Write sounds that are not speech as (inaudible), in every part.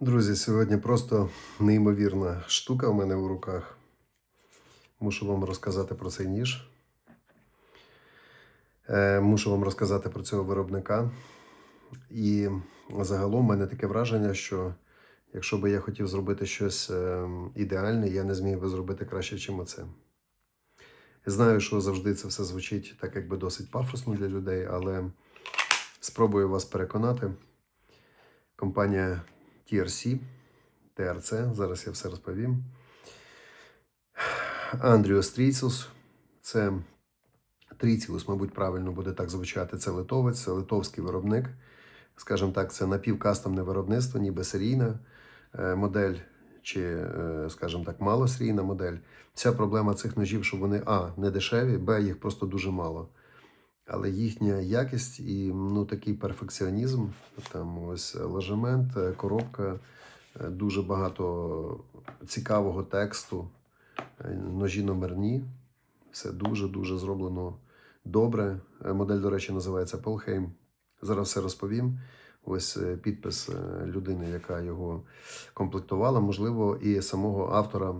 Друзі, сьогодні просто неймовірна штука в мене в руках. Мушу вам розказати про цей ніж. Е, Мушу вам розказати про цього виробника. І загалом в мене таке враження, що якщо би я хотів зробити щось е, ідеальне, я не зміг би зробити краще, ніж оце. Знаю, що завжди це все звучить так, якби досить пафосно для людей, але спробую вас переконати. Компанія TRC, TRC, зараз я все розповім. Андріус Тріціус, це Тріціус, мабуть, правильно буде так звучати. Це литовець, це литовський виробник. Скажімо так, це напівкастомне виробництво, ніби серійна е, модель, чи, е, скажімо так, малосерійна модель. Вся проблема цих ножів, що вони А, не дешеві, Б, їх просто дуже мало. Але їхня якість і ну, такий перфекціонізм, там ось ложемент, е, коробка, е, дуже багато цікавого тексту, е, ножі номерні. Все дуже-дуже зроблено добре. Модель, до речі, називається Полхейм. Зараз все розповім. Ось е, підпис е, людини, яка його комплектувала, можливо, і самого автора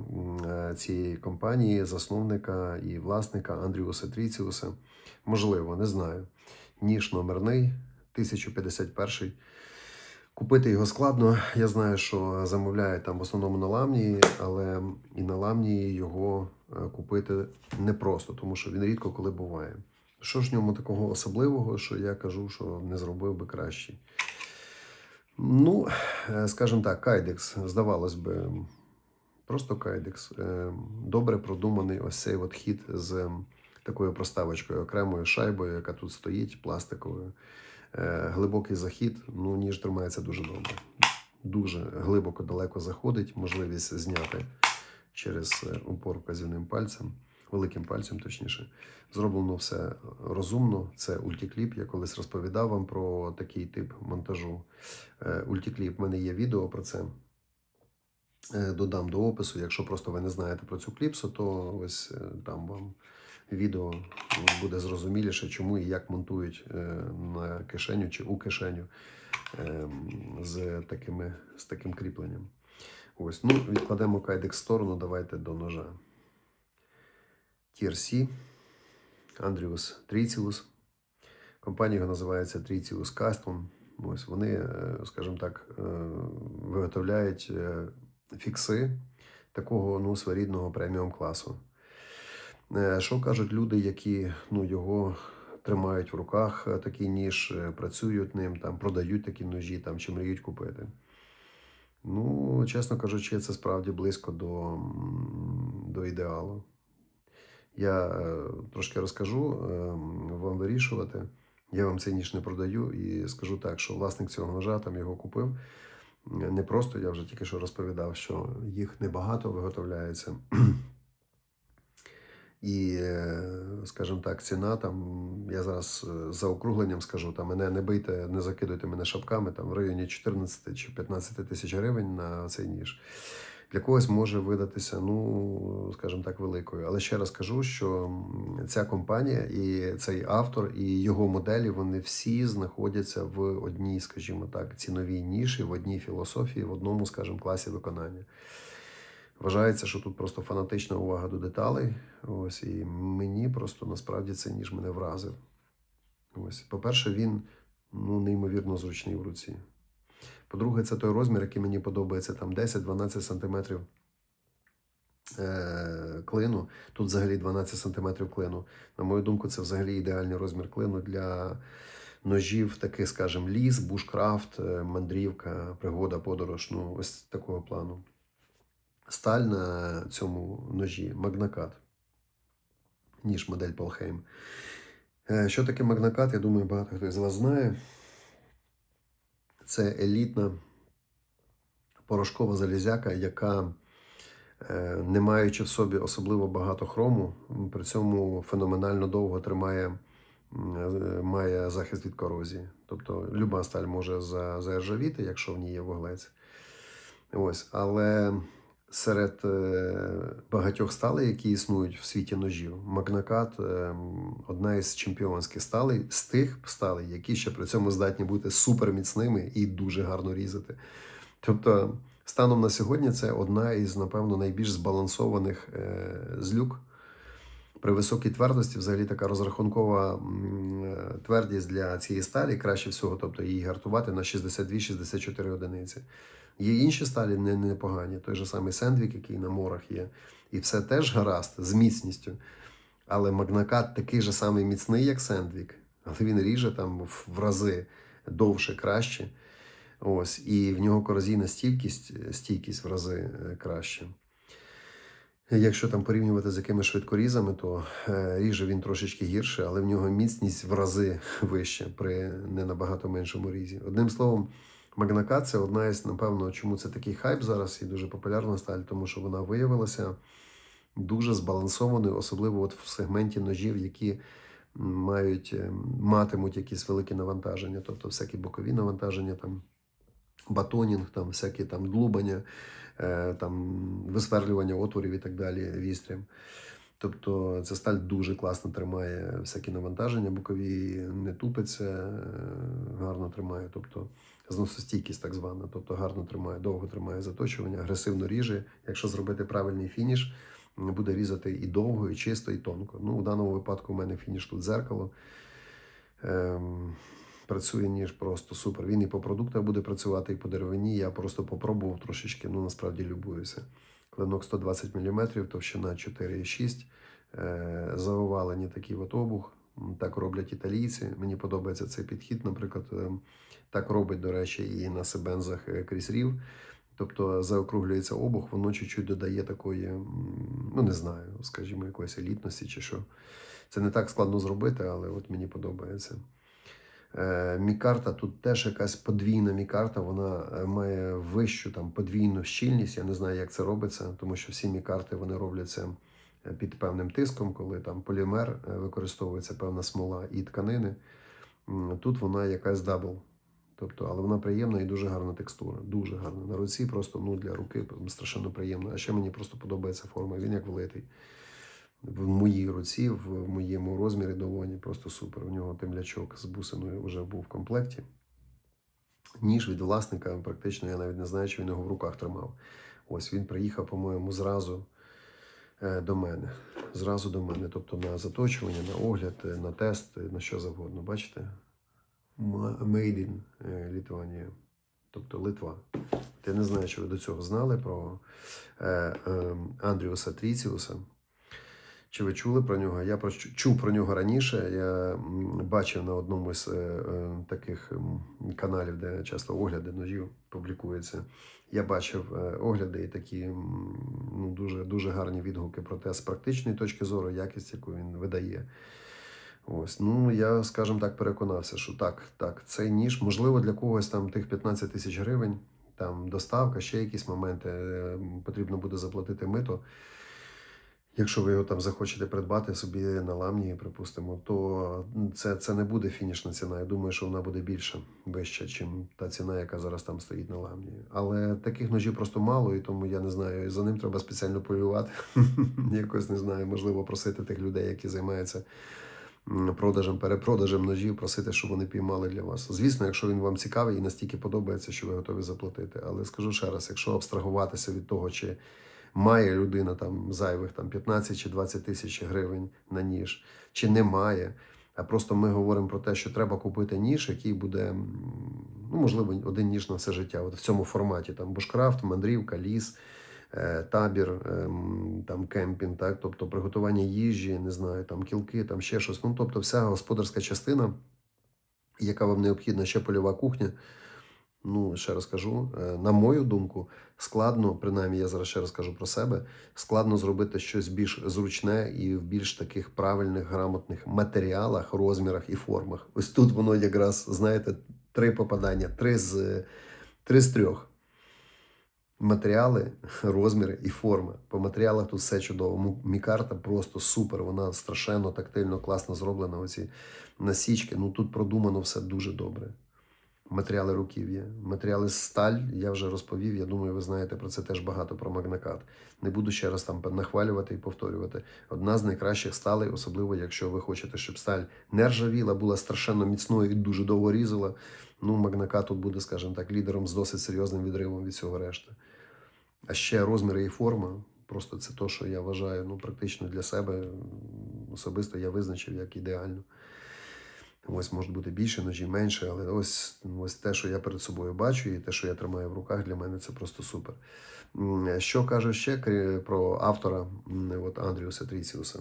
е, цієї компанії, засновника і власника Андріуса Тріціуса. Можливо, не знаю. Ніж номерний, 1051. Купити його складно. Я знаю, що замовляють там в основному на ламні, але і на ламні його купити непросто, тому що він рідко коли буває. Що ж в ньому такого особливого, що я кажу, що не зробив би краще? Ну, е, скажімо так, кайдекс, здавалось би, просто кайдекс. Е, Добре продуманий ось цей от хід з такою проставочкою, окремою шайбою, яка тут стоїть, пластиковою. Е, Глибокий захід, ну, ніж тримається дуже добре. Дуже глибоко далеко заходить, можливість зняти через упор вказівним пальцем, великим пальцем, точніше. Зроблено все розумно. Це ультікліп. Я колись розповідав вам про такий тип монтажу. Е, Ультікліп, в мене є відео про це. Е, Додам до опису. Якщо просто ви не знаєте про цю кліпсу, то ось е, там вам відео буде зрозуміліше, чому і як монтують е, на кишеню чи у кишеню е, з, такими, з таким кріпленням. Ось, ну, відкладемо кайдек в сторону, давайте до ножа. TRC, Андріус Тріціус. Компанія його називається Тріціус Custom. Ось вони, е, скажімо так, е, виготовляють е, фікси такого ну, своєрідного преміум класу. Що кажуть люди, які ну, його тримають в руках, такий ніж, працюють ним, там, продають такі ножі там, чи мріють купити? Ну, чесно кажучи, це справді близько до, до ідеалу. Я е, трошки розкажу, вам вирішувати. Я вам цей ніж не продаю і скажу так, що власник цього ножа там його купив. Не просто, я вже тільки що розповідав, що їх небагато виготовляється. І, е, скажімо так, ціна там, я зараз е, за округленням скажу, там мене не бийте, не закидуйте мене шапками, там в районі 14 чи 15 тисяч гривень на цей ніж. Для когось може видатися, ну, скажімо так, великою. Але ще раз кажу, що ця компанія і цей автор, і його моделі, вони всі знаходяться в одній, скажімо так, ціновій ніші, в одній філософії, в одному, скажімо, класі виконання. Вважається, що тут просто фанатична увага до деталей. Ось і мені просто насправді цей ніж мене вразив. Ось, по-перше, він ну, неймовірно зручний в руці. По-друге, це той розмір, який мені подобається, там 10-12 сантиметрів е, клину. Тут взагалі 12 сантиметрів клину. На мою думку, це взагалі ідеальний розмір клину для ножів, таких, скажімо, ліс, бушкрафт, е, мандрівка, пригода, подорож. Ну, ось такого плану. Сталь на цьому ножі магнакат, ніж модель Полхейм. Е, Що таке магнакат? Я думаю, багато хто з вас знає. Це елітна порошкова залізяка, яка, е, не маючи в собі особливо багато хрому, при цьому феноменально довго тримає, е, має захист від корозії. Тобто люба сталь може заржавіти, якщо в ній є вуглець. Ось, але серед е, багатьох сталей, які існують в світі ножів, Магнакат е, одна із чемпіонських сталей з тих сталей, які ще при цьому здатні бути суперміцними і дуже гарно різати. Тобто, станом на сьогодні це одна із, напевно, найбільш збалансованих е, злюк. При високій твердості, взагалі, така розрахункова твердість для цієї сталі краще всього, тобто її гартувати на 62-64 одиниці. Є інші сталі не- непогані, той же самий Сендвік, який на морах є, і все теж гаразд з міцністю. Але магнакат такий же самий міцний, як Сендвік, але він ріже там в в рази довше, краще. Ось, і в нього корозійна стійкість, стійкість в рази е, краще. Якщо там порівнювати з якимись швидкорізами, то е, ріже він трошечки гірше, але в нього міцність в рази (laughs) вища при не набагато меншому різі. Одним словом, Магнакат це одна із, напевно, чому це такий хайп зараз і дуже популярна сталь, тому що вона виявилася дуже збалансованою, особливо от в сегменті ножів, які мають, е, матимуть якісь великі навантаження, тобто всякі бокові навантаження, там батонінг, там всякі там длубання, е, там висверлювання отворів і так далі вістрям. Тобто ця сталь дуже класно тримає всякі навантаження, бокові не тупиться, е, гарно тримає. Тобто зносостійкість так звана, тобто гарно тримає, довго тримає заточування, агресивно ріже. Якщо зробити правильний фініш, буде різати і довго, і чисто, і тонко. Ну, в даному випадку у мене фініш тут дзеркало. Ем, працює ніж просто супер. Він і по продуктах буде працювати, і по деревині. Я просто попробував трошечки, ну насправді любуюся. Клинок 120 мм, товщина 4,6, е, заовалені такий от обух. Так роблять італійці. Мені подобається цей підхід. Наприклад, ем, так робить, до речі, і на себензах е, Кріс Рів. Тобто заокруглюється обух, воно чуть-чуть додає такої, ну не знаю, скажімо, якоїсь елітності чи що. Це не так складно зробити, але от мені подобається. Е, Мікарта тут теж якась подвійна мікарта, вона е, має вищу там подвійну щільність. Я не знаю, як це робиться, тому що всі мікарти вони робляться е, під певним тиском, коли там полімер е, використовується певна смола і тканини. Тут вона якась дабл. Тобто, але вона приємна і дуже гарна текстура. Дуже гарна. На руці просто ну, для руки страшенно приємно. А ще мені просто подобається форма. Він як влитий. В моїй руці, в моєму розмірі долоні, просто супер. У нього темлячок з бусиною вже був в комплекті. Ніж від власника, практично я навіть не знаю, чи він його в руках тримав. Ось він приїхав, по-моєму, зразу е, до мене. Зразу до мене. Тобто на заточування, на огляд, е, на тест, е, на що завгодно. Бачите? Made in е, Lithuania. Тобто Литва. Я не знаю, чи ви до цього знали про е, е, Андріуса Тріціуса. Чи ви чули про нього? Я про, чув про нього раніше. Я бачив на одному з е, е, таких каналів, де часто огляди ножів публікуються. Я бачив е, огляди і такі ну, дуже, дуже гарні відгуки про те з практичної точки зору, якість, яку він видає. Ось, ну я, скажімо так, переконався, що так, так, цей ніж, можливо, для когось там тих 15 тисяч гривень, там доставка, ще якісь моменти, потрібно буде заплатити мито. Якщо ви його там захочете придбати собі на ламні, припустимо, то це, це не буде фінішна ціна. Я думаю, що вона буде більша, вища, ніж та ціна, яка зараз там стоїть на ламні. Але таких ножів просто мало, і тому я не знаю. За ним треба спеціально полювати. (laughs) Якось не знаю, можливо, просити тих людей, які займаються продажем, перепродажем ножів, просити, щоб вони піймали для вас. Звісно, якщо він вам цікавий і настільки подобається, що ви готові заплатити. Але скажу ще раз, якщо абстрагуватися від того, чи має людина там зайвих там 15 чи 20 тисяч гривень на ніж, чи не має. А просто ми говоримо про те, що треба купити ніж, який буде, ну, можливо, один ніж на все життя. От в цьому форматі там бушкрафт, мандрівка, ліс, е, табір, ем, там кемпінг, так, тобто приготування їжі, не знаю, там кілки, там ще щось. Ну, тобто, вся господарська частина, яка вам необхідна, ще польова кухня. Ну, ще раз кажу, е, на мою думку, складно, принаймні я зараз ще раз кажу про себе, складно зробити щось більш зручне і в більш таких правильних, грамотних матеріалах, розмірах і формах. Ось тут воно якраз, знаєте, три попадання, три з, три з трьох. Матеріали, розміри і форма. По матеріалах тут все чудово. Мікарта просто супер. Вона страшенно тактильно, класно зроблена. Оці насічки. Ну тут продумано все дуже добре. Матеріали руків'я, матеріали сталь. Я вже розповів. Я думаю, ви знаєте про це теж багато про магнакат. Не буду ще раз там нахвалювати і повторювати. Одна з найкращих сталей, особливо якщо ви хочете, щоб сталь не ржавіла, була страшенно міцною і дуже довго різала. Ну, магнакат тут буде, скажімо так, лідером з досить серйозним відривом від цього решти. А ще розміри і форма. Просто це те, що я вважаю ну, практично для себе особисто я визначив як ідеально. Ось може бути більше ножі, менше, але ось, ось те, що я перед собою бачу, і те, що я тримаю в руках, для мене це просто супер. Що кажу ще про автора от Андріуса Тріціуса?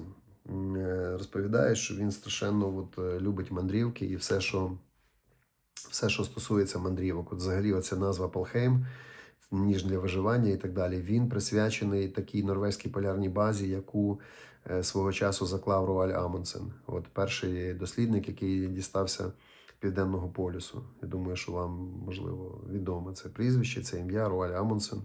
Е, Розповідає, що він страшенно от, е, любить мандрівки і все, що, все, що стосується мандрівок. От взагалі, оця назва Полхейм, ніж для виживання і так далі. Він присвячений такій норвезькій полярній базі, яку свого часу заклав Роаль Амундсен. От перший дослідник, який дістався Південного полюсу. Я думаю, що вам можливо відомо це прізвище, це ім'я Руаль Амундсен.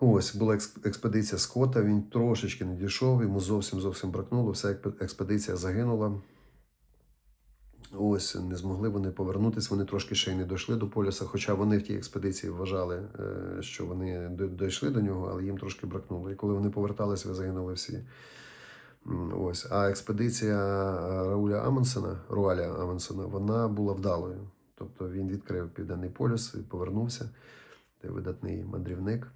Ось була екс- експедиція Скотта. Він трошечки не дійшов, йому зовсім зовсім бракнуло. Вся експедиція загинула. Ось не змогли вони повернутися. Вони трошки ще й не дійшли до полюса. Хоча вони в тій експедиції вважали, е, що вони дійшли до нього, але їм трошки бракнуло. І коли вони поверталися, загинули всі. Ось. А експедиція е, Рауля Амундсена, Руаля Амундсена, вона була вдалою. Тобто він відкрив Південний полюс і повернувся. Це видатний мандрівник.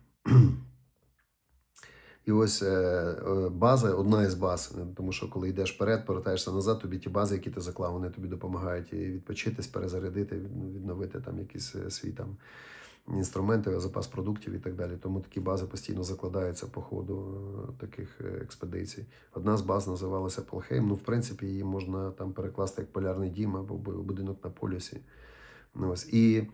І ось е, е, база, одна із баз, е, тому що коли йдеш вперед, повертаєшся назад, тобі ті бази, які ти заклав, вони тобі допомагають і відпочитись, перезарядити, відновити там якісь свій там інструменти, запас продуктів і так далі. Тому такі бази постійно закладаються по ходу таких експедицій. Одна з баз називалася Полхейм. Ну, в принципі, її можна там перекласти як полярний дім або будинок на полюсі. Ну, ось. І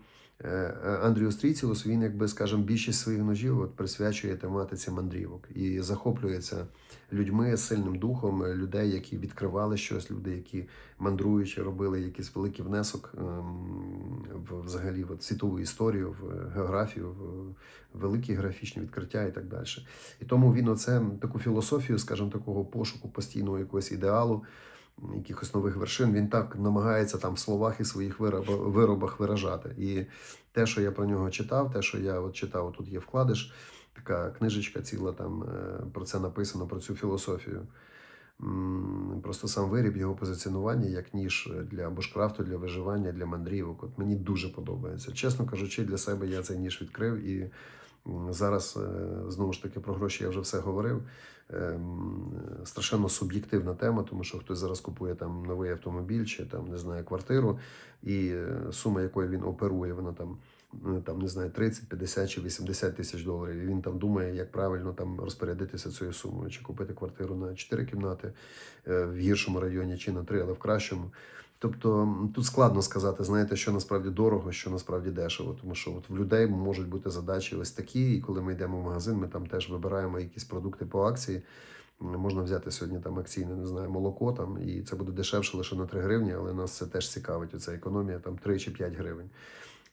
Андрію Стріціус, він, якби, скажімо, більшість своїх ножів от, присвячує тематиці мандрівок і захоплюється людьми сильним духом, е, людей, які відкривали щось, люди, які мандруючи, робили якийсь великий внесок ем, в взагалі в світову історію, в географію, в великі графічні відкриття і так далі. І тому він оце таку філософію, скажімо, такого пошуку постійного якогось ідеалу якихось нових вершин, він так намагається там в словах і своїх виробах, виражати. І те, що я про нього читав, те, що я от читав, тут є вкладиш, така книжечка ціла там е, про це написано, про цю філософію. Просто сам виріб, його позиціонування як ніж для бушкрафту, для виживання, для мандрівок. От мені дуже подобається. Чесно кажучи, для себе я цей ніж відкрив і зараз е, знову ж таки про гроші я вже все говорив. Ем, Страшенно суб'єктивна тема, тому що хтось зараз купує там новий автомобіль чи там не знаю квартиру, і е, сума, якою він оперує, вона там. е, Там не знаю, 30, 50 чи 80 тисяч доларів. І він там думає, як правильно там розпорядитися цією сумою, чи купити квартиру на 4 кімнати е, в гіршому районі, чи на 3, але в кращому. Тобто тут складно сказати, знаєте, що насправді дорого, що насправді дешево. Тому що от в людей можуть бути задачі ось такі, і коли ми йдемо в магазин, ми там теж вибираємо якісь продукти по акції. Можна взяти сьогодні там акційне, не знаю, молоко там, і це буде дешевше лише на 3 гривні, але нас це теж цікавить. Оця економія там 3 чи 5 гривень.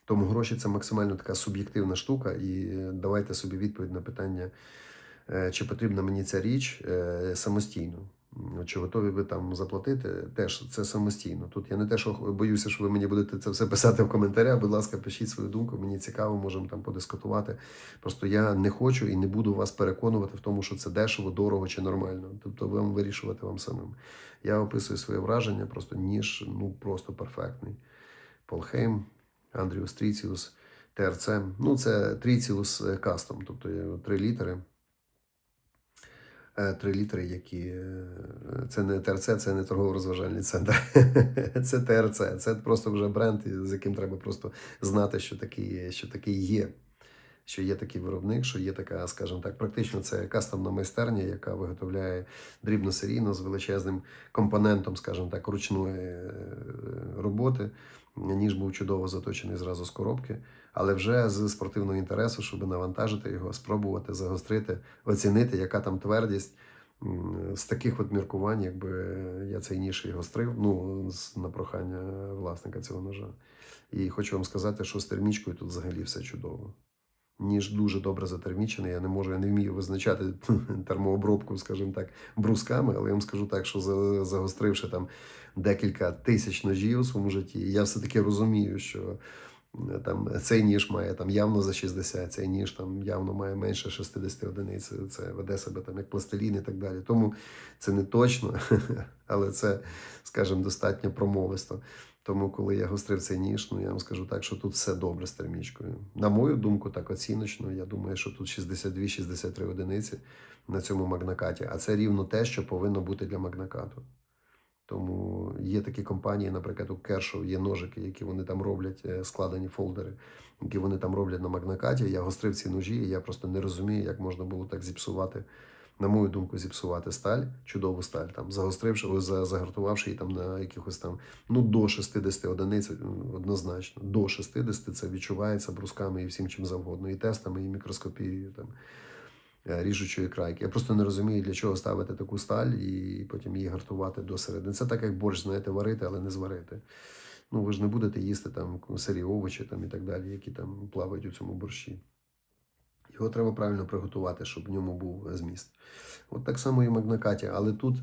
Тому гроші це максимально така суб'єктивна штука, і давайте собі відповідь на питання, е, чи потрібна мені ця річ е, самостійно. Чи готові ви там заплатити? Теж це самостійно. Тут я не те, що боюся, що ви мені будете це все писати в коментарях. Будь ласка, пишіть свою думку. Мені цікаво, можемо там подискутувати. Просто я не хочу і не буду вас переконувати в тому, що це дешево, дорого чи нормально. Тобто вам вирішувати вам самим. Я описую своє враження, просто ніж ну просто перфектний. Полхейм, Андріус Тріціус, ТРЦ. Ну, це Тріціус Кастом, тобто три літери. Е, Три літери, які е, це не ТРЦ, це не торгово-розважальний центр. (laughs) Це ТРЦ. Це просто вже бренд, з яким треба просто знати, що такий, що такий є. Що є такий виробник, що є така, скажімо так, практично це кастомна майстерня, яка виготовляє дрібно-серійно з величезним компонентом, скажімо так, ручної е, роботи. Ніж був чудово заточений зразу з коробки, але вже з спортивного інтересу, щоб навантажити його, спробувати загострити, оцінити, яка там твердість. З таких от міркувань, якби я цей ніж і гострив, ну, на прохання власника цього ножа. І хочу вам сказати, що з термічкою тут взагалі все чудово. Ніж дуже добре затермічений. Я не можу, я не вмію визначати (laughs) термообробку, скажімо так, брусками, але я вам скажу так, що загостривши там декілька тисяч ножів у своєму житті, я все-таки розумію, що там цей ніж має там явно за 60, цей ніж там явно має менше 60 одиниць. Це веде себе там як пластилін і так далі. Тому це не точно, (laughs) але це, скажімо, достатньо промовисто. Тому, коли я гострив цей ніж, ну я вам скажу так, що тут все добре з термічкою. На мою думку, так оціночно, я думаю, що тут 62-63 одиниці на цьому магнакаті. А це рівно те, що повинно бути для магнакату. Тому є такі компанії, наприклад, у Кершу є ножики, які вони там роблять, е, складені фолдери, які вони там роблять на магнакаті. Я гострив ці ножі, і я просто не розумію, як можна було так зіпсувати, на мою думку, зіпсувати сталь, чудову сталь, там, загостривши, загартувавши її там на якихось там, ну, до 60 одиниць, однозначно. До 60 це відчувається брусками і всім чим завгодно, і тестами, і мікроскопією. Там е, ріжучої крайки. Я просто не розумію, для чого ставити таку сталь і потім її гартувати до середини. Це так, як борщ, знаєте, варити, але не зварити. Ну, ви ж не будете їсти там сирі овочі там, і так далі, які там плавають у цьому борщі. Його треба правильно приготувати, щоб в ньому був е, зміст. От так само і в магнакаті, але тут,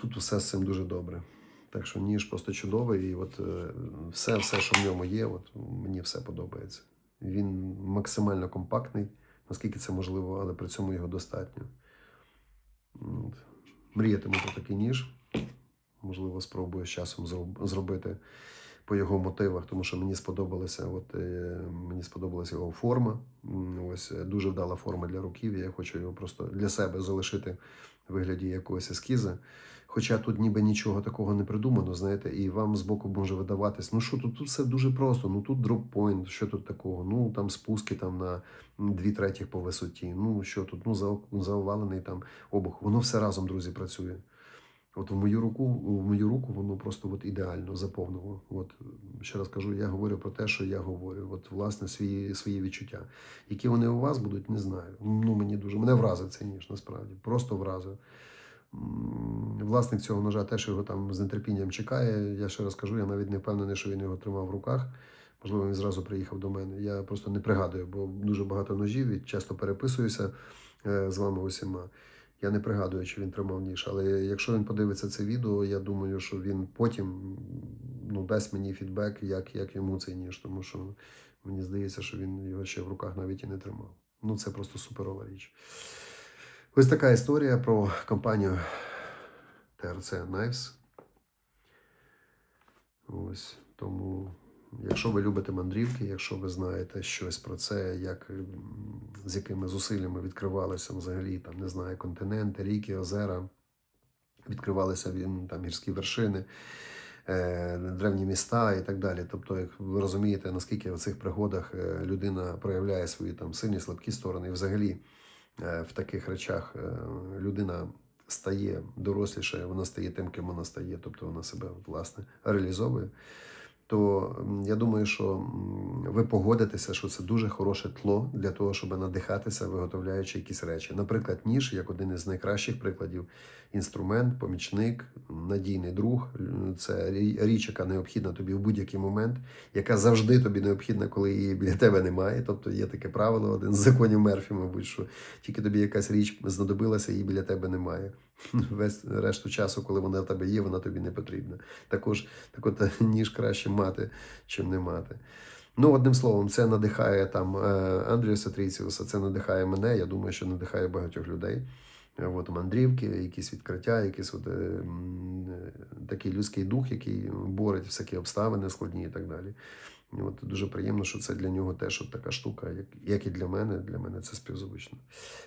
тут все з цим дуже добре. Так що ніж просто чудовий, і от е, все, все, що в ньому є, от мені все подобається. Він максимально компактний, наскільки це можливо, але при цьому його достатньо. От. Мріятиму про такий ніж. Можливо, спробую з часом зробити по його мотивах, тому що мені сподобалася, от, е, мені сподобалася його форма. Ось е, дуже вдала форма для руків. Я хочу його просто для себе залишити в вигляді якогось ескіза. Хоча тут ніби нічого такого не придумано, знаєте, і вам збоку може видаватись, ну що тут, тут все дуже просто, ну тут дроппойнт, що тут такого? Ну там спуски там на дві третіх по висоті. Ну що тут? Ну за- заовалений там обух. Воно все разом, друзі, працює. От в мою руку, в мою руку воно просто от ідеально заповнило. От ще раз кажу, я говорю про те, що я говорю. От власне свої, свої відчуття. Які вони у вас будуть, не знаю. Ну мені дуже мене вразив цей ніж, насправді. Просто вразив. Власник цього ножа теж його там з нетерпінням чекає. Я ще раз кажу, я навіть не впевнений, що він його тримав в руках. Можливо, він зразу приїхав до мене. Я просто не пригадую, бо дуже багато ножів і часто переписуюся е, з вами усіма. Я не пригадую, чи він тримав ніж, але якщо він подивиться це відео, я думаю, що він потім ну, дасть мені фідбек, як, як йому цей ніж, тому що мені здається, що він його ще в руках навіть і не тримав. Ну, це просто суперова річ. Ось така історія про компанію TRC Knives. Ось тому, якщо ви любите мандрівки, якщо ви знаєте щось про це, як, з якими зусиллями відкривалися взагалі там, не знаю, континенти, ріки, озера, відкривалися там гірські вершини, е, древні міста і так далі. Тобто, як ви розумієте, наскільки в цих пригодах е, людина проявляє свої там сильні, слабкі сторони, і взагалі е, в таких речах людина стає доросліше, вона стає тим, ким вона стає, тобто вона себе власне реалізовує. То я думаю, що ви погодитеся, що це дуже хороше тло для того, щоб надихатися, виготовляючи якісь речі. Наприклад, ніж, як один із найкращих прикладів, інструмент, помічник, надійний друг. Це річ, яка необхідна тобі в будь-який момент, яка завжди тобі необхідна, коли її біля тебе немає. Тобто є таке правило, один з законів Мерфі, мабуть, що тільки тобі якась річ знадобилася, її біля тебе немає. (laughs) Весь решту часу, коли вона в тебе є, вона тобі не потрібна. Також так от, (laughs) ніж краще мати, чим не мати. Ну, одним словом, це надихає там е, Андріуса Тріціуса, це надихає мене. Я думаю, що надихає багатьох людей. От мандрівки, якісь відкриття, якийсь от, е, е, такий людський дух, який борить всякі обставини складні і так далі. І от дуже приємно, що це для нього теж от така штука, як, як і для мене. Для мене це співзвучно.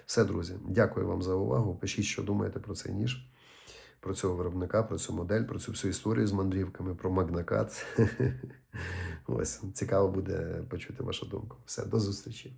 Все, друзі, дякую вам за увагу. Пишіть, що думаєте про цей ніж, про цього виробника, про цю модель, про цю всю історію з мандрівками, про магнакат. (laughs) Ось цікаво буде почути вашу думку. Все, до зустрічі.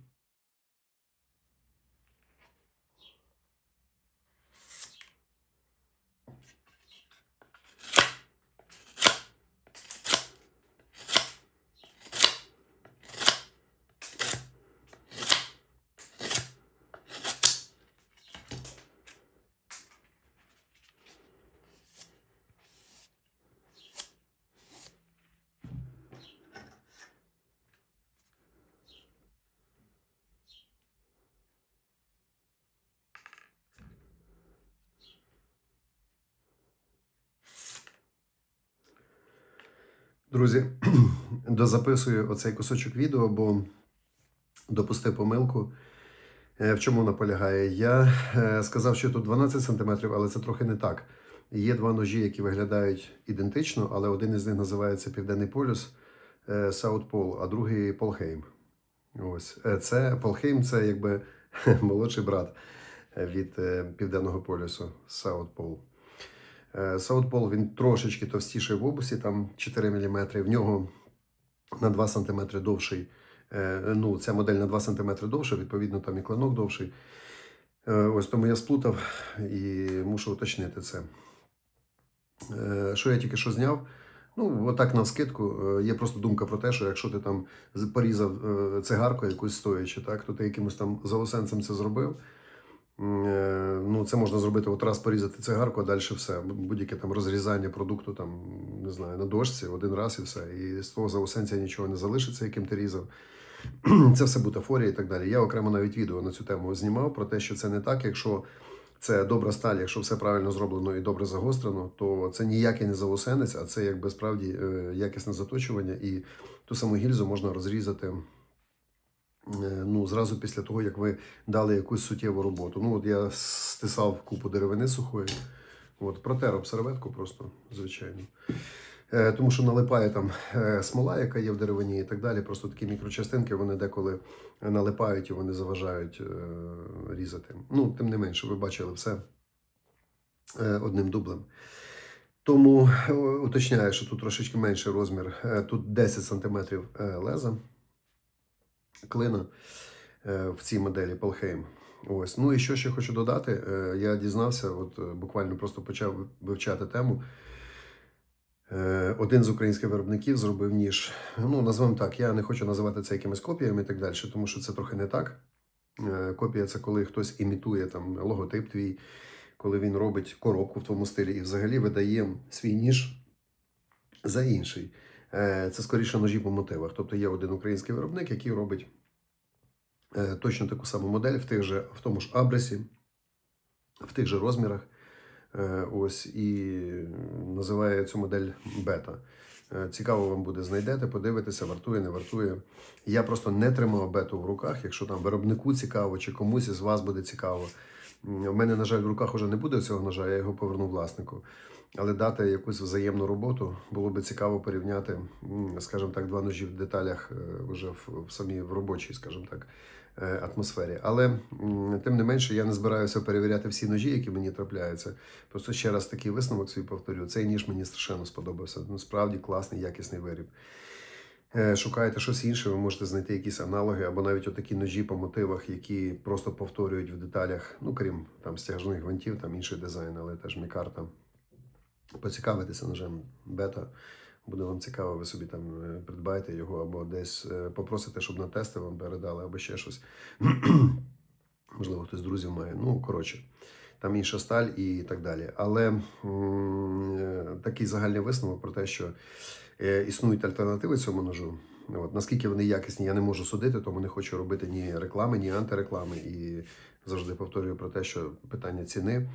Друзі, (clears throat) дозаписую оцей кусочок відео, бо допустив помилку. Е, В чому вона полягає? Я е, сказав, що тут 12 см, але це трохи не так. Є два ножі, які виглядають ідентично, але один із них називається Південний полюс е, Pole, а другий Полхейм. Ось це Полхейм це якби (laughs) молодший брат від Південного полюсу South Е, Pole він трошечки товстіший в обусі, там 4 мм. В нього на 2 см довший. Е, Ну, ця модель на 2 см довша, відповідно, там і клинок довший. Е, Ось тому я сплутав і мушу уточнити це. Що я тільки що зняв? Ну, отак на скидку. Є просто думка про те, що якщо ти там порізав цигарку якусь стоячи, так, то ти якимось там заусенцем це зробив. Е, Ну, це можна зробити от раз порізати цигарку, а далі все. Будь-яке там розрізання продукту, там, не знаю, на дошці один раз і все. І з твого заусенця нічого не залишиться, яким ти різав. (clears throat) Це все бутафорія і так далі. Я окремо навіть відео на цю тему знімав про те, що це не так. Якщо це добра сталь, якщо все правильно зроблено і добре загострено, то це ніякий не заусенець, а це якби справді е, якісне заточування, і ту саму гільзу можна розрізати. Е, Ну, зразу після того, як ви дали якусь суттєву роботу. Ну, от я стисав купу деревини сухої, от, протер об серветку просто, звичайно. Е, Тому що налипає там е, смола, яка є в деревині і так далі. Просто такі мікрочастинки вони деколи налипають і вони заважають різати. Ну, тим не менше, ви бачили все одним дублем. Тому уточняю, що тут трошечки менший розмір. Тут 10 см леза клина е, в цій моделі Полхейм. Ось. Ну і що ще хочу додати, е, я дізнався, от е, буквально просто почав вивчати тему. Один з українських виробників зробив ніж. Ну, назвемо так, я не хочу називати це якимись копіями і так далі, тому що це трохи не так. Копія це коли хтось імітує там логотип твій, коли він робить коробку в твоєму стилі і взагалі видає свій ніж за інший. Це скоріше ножі по мотивах. Тобто є один український виробник, який робить точно таку саму модель в, тих же, в тому ж абресі, в тих же розмірах. Е, Ось і називає цю модель бета. Е, Цікаво вам буде, знайдете, подивитеся, вартує, не вартує. Я просто не тримав бету в руках. Якщо там виробнику цікаво, чи комусь із вас буде цікаво. У мене, на жаль, в руках вже не буде цього ножа, я його поверну власнику. Але дати якусь взаємну роботу було би цікаво порівняти, скажімо так, два ножі в деталях е, вже в, в самій в робочій, скажімо так, е, атмосфері. Але тим не менше, я не збираюся перевіряти всі ножі, які мені трапляються. Просто ще раз такий висновок свій повторю. Цей ніж мені страшенно сподобався. Ну, справді класний, якісний виріб. Е, Шукаєте щось інше, ви можете знайти якісь аналоги або навіть отакі ножі по мотивах, які просто повторюють в деталях, ну крім там стяжних гвинтів, там інший дизайн, але теж мікарта. Поцікавитися ножем бета. Буде вам цікаво, ви собі там е, придбаєте його або десь е, попросите, щоб на тести вам передали, або ще щось. (clears throat) Можливо, хтось з друзів має. Ну, коротше, там інша сталь і так далі. Але е, такий загальний висновок про те, що існують альтернативи цьому ножу. От, наскільки вони якісні, я не можу судити, тому не хочу робити ні реклами, ні антиреклами. І завжди повторюю про те, що питання ціни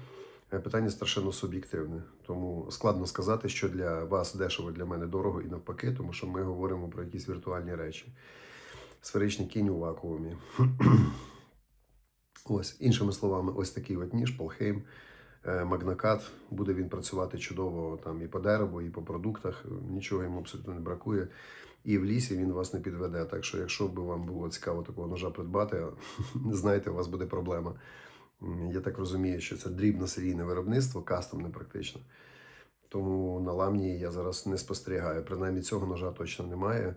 питання страшенно суб'єктивне. Тому складно сказати, що для вас дешево, для мене дорого і навпаки, тому що ми говоримо про якісь віртуальні речі. Сферичні кінь у вакуумі. (clears throat) Ось, іншими словами, ось такий от ніж, Полхейм, е, Магнакат. Буде він працювати чудово там і по дереву, і по продуктах. Нічого йому абсолютно не бракує. І в лісі він вас не підведе. Так що, якщо б вам було цікаво такого ножа придбати, (laughs) знаєте, у вас буде проблема. Я так розумію, що це дрібне серійне виробництво, кастомне практично. Тому на ламні я зараз не спостерігаю. Принаймні цього ножа точно немає.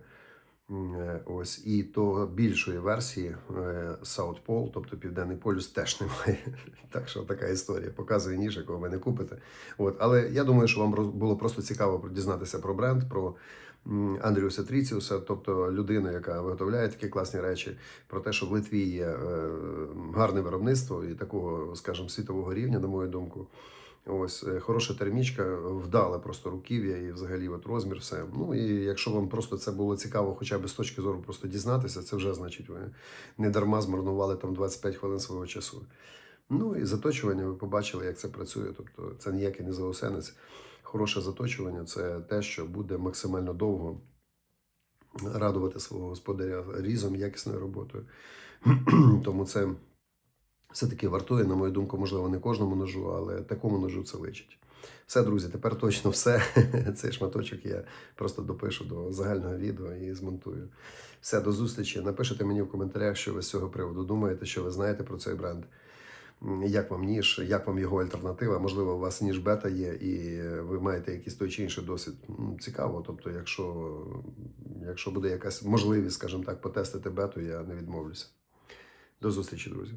Е, Ось і то більшої версії е, South Pole, тобто Південний полюс, теж (laughs) немає. Так що така історія. Показує ніж, якого ви не купите. От, але я думаю, що вам було просто цікаво дізнатися про бренд, про Андріуса Тріціуса, тобто людину, яка виготовляє такі класні речі, про те, що в Литві є е, гарне виробництво і такого, скажімо, світового рівня, на мою думку. Ось е, хороша термічка, вдале просто руків'я і взагалі от розмір, все. Ну і якщо вам просто це було цікаво, хоча б з точки зору просто дізнатися, це вже значить ви не дарма змарнували там 25 хвилин свого часу. Ну і заточування ви побачили, як це працює. Тобто це ніякий не заусенець. хороше заточування це те, що буде максимально довго радувати свого господаря різом, якісною роботою. (clears throat) Тому це все-таки вартує, на мою думку, можливо, не кожному ножу, але такому ножу це личить. Все, друзі, тепер точно все. (laughs) Цей шматочок я просто допишу до загального відео і змонтую. Все, до зустрічі. Напишіть мені в коментарях, що ви з цього приводу думаєте, що ви знаєте про цей бренд. Як вам ніж, як вам його альтернатива? Можливо, у вас ніж бета є, і ви маєте якийсь той чи інший досвід. Цікаво. Тобто, якщо, якщо буде якась можливість, скажімо так, потестити бету, я не відмовлюся. До зустрічі, друзі.